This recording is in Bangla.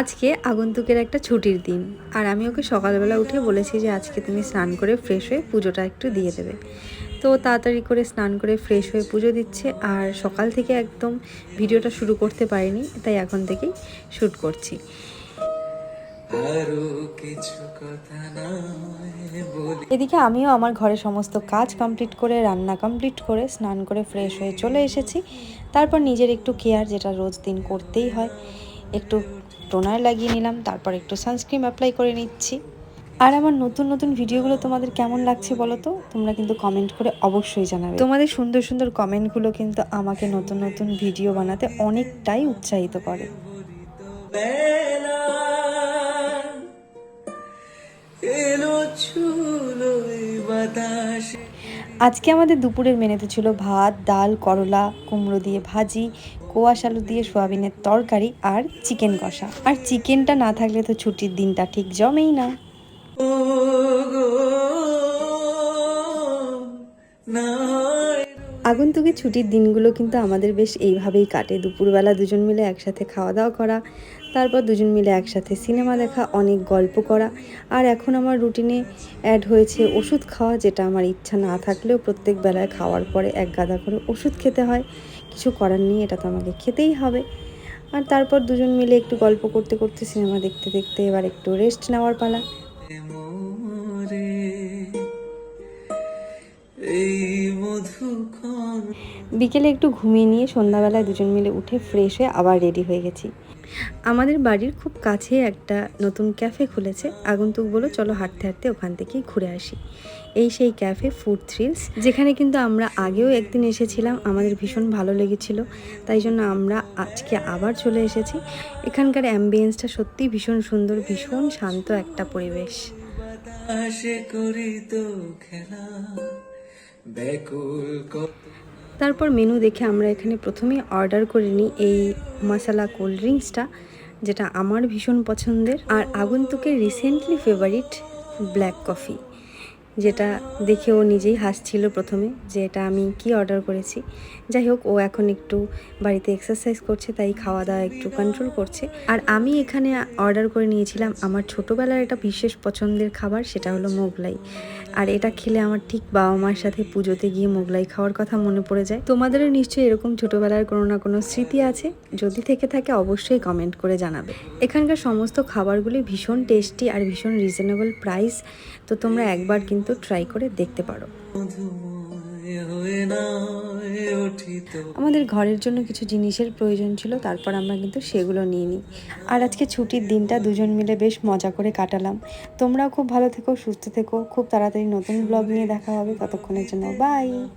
আজকে আগন্তুকের একটা ছুটির দিন। আর আমি ওকে সকালবেলা উঠে বলেছি যে আজকে তুমি স্নান করে ফ্রেশ হয়ে পুজোটা একটু দিয়ে দেবে। তো তাড়াতাড়ি করে স্নান করে ফ্রেশ হয়ে পুজো দিচ্ছে। আর সকাল থেকে একদম ভিডিওটা শুরু করতে পারিনি তাই এখন থেকেই শ্যুট করছি। এদিকে আমিও আমার ঘরে সমস্ত কাজ কমপ্লিট করে রান্না কমপ্লিট করে স্নান করে ফ্রেশ হয়ে চলে এসেছি। তারপর নিজের একটু কেয়ার যেটা রোজ দিন করতেই হয় একটু টোনার লাগিয়ে নিলাম, তারপর একটু সানস্ক্রিন অ্যাপ্লাই করে নিচ্ছি। আর আমার নতুন নতুন ভিডিওগুলো তোমাদের কেমন লাগছে বলো তো? তোমরা কিন্তু কমেন্ট করে অবশ্যই জানাবে। তোমাদের সুন্দর সুন্দর কমেন্টগুলো কিন্তু আমাকে নতুন নতুন ভিডিও বানাতে অনেকটাই উৎসাহিত করে। আজকে আমাদের দুপুরের মেনুতে ছিল ভাত, ডাল, করলা, কুমড়ো দিয়ে ভাজি, কোয়াশ আলু দিয়ে সোয়াবিনের তরকারি আর চিকেন কষা। আর চিকেনটা না থাকলে তো ছুটির দিনটা ঠিক জমেই না। আগন্তুকে ছুটির দিনগুলো কিন্তু আমাদের বেশ এইভাবেই কাটে। দুপুরবেলা দুজন মিলে একসাথে খাওয়া দাওয়া করা, তারপর দুজন মিলে একসাথে সিনেমা দেখা, অনেক গল্প করা। আর এখন আমার রুটিনে অ্যাড হয়েছে ওষুধ খাওয়া, যেটা আমার ইচ্ছা না থাকলেও প্রত্যেক বেলায় খাওয়ার পরে এক গাদা করে ওষুধ খেতে হয়। কিছু করার নেই, এটা তো আমাকে খেতেই হবে। আর তারপর দুজন মিলে একটু গল্প করতে করতে সিনেমা দেখতে দেখতে এবার একটু রেস্ট নেওয়ার পালা। বিকেলে একটু ঘুমিয়ে নিয়ে সন্ধ্যাবেলায় দুজন মিলে উঠে ফ্রেশ হয়ে আবার রেডি হয়ে গেছি। আমাদের বাড়ির খুব কাছে একটা নতুন ক্যাফে খুলেছে। আগন্তুক বলো, চলো হাঁটতে হাঁটতে ওখান থেকেই ঘুরে আসি। এই সেই ক্যাফে ফুড থ্রিলস যেখানে কিন্তু আমরা আগেও একদিন এসেছিলাম, আমাদের ভীষণ ভালো লেগেছিল। তাই জন্য আমরা আজকে আবার চলে এসেছি। এখানকার অ্যাম্বিয়েন্সটা সত্যিই ভীষণ সুন্দর, ভীষণ শান্ত একটা পরিবেশ। করি তো খেলা তারপর মেনু দেখে আমরা এখানে প্রথমে অর্ডার করে নিই এই মশালা কোল্ড ড্রিঙ্কসটা যেটা আমার ভীষণ পছন্দের। আর আগন্তুকের রিসেন্টলি ফেভারিট ব্ল্যাক কফি যেটা দেখে ও নিজেই হাসছিল প্রথমে যে এটা আমি কি অর্ডার করেছি। যাই হোক, ও এখন একটু বাড়িতে এক্সারসাইজ করছে, তাই খাওয়া দাওয়া একটু কন্ট্রোল করছে। আর আমি এখানে অর্ডার করে নিয়েছিলাম আমার ছোটোবেলার একটা বিশেষ পছন্দের খাবার, সেটা হলো মোগলাই। আর এটা খেলে আমার ঠিক বাবা মার সাথে পুজোতে গিয়ে মোগলাই খাওয়ার কথা মনে পড়ে যায়। তোমাদেরও নিশ্চয়ই এরকম ছোটোবেলার কোনো না কোনো স্মৃতি আছে? যদি থেকে থাকে, অবশ্যই কমেন্ট করে জানাবে। এখানকার সমস্ত খাবারগুলি ভীষণ টেস্টি আর ভীষণ রিজনেবল প্রাইস তো তোমরা একবার কিন্তু ট্রাই করে দেখতে পারো। আমাদের ঘরের জন্য কিছু জিনিসের প্রয়োজন ছিল, তারপর আমরা কিন্তু সেগুলো নিয়ে নিই। আর আজকে ছুটির দিনটা দুজন মিলে বেশ মজা করে কাটালাম। তোমরাও খুব ভালো থেকো, সুস্থ থেকো। খুব তাড়াতাড়ি নতুন ব্লগ নিয়ে দেখা হবে। ততক্ষণের জন্য বাই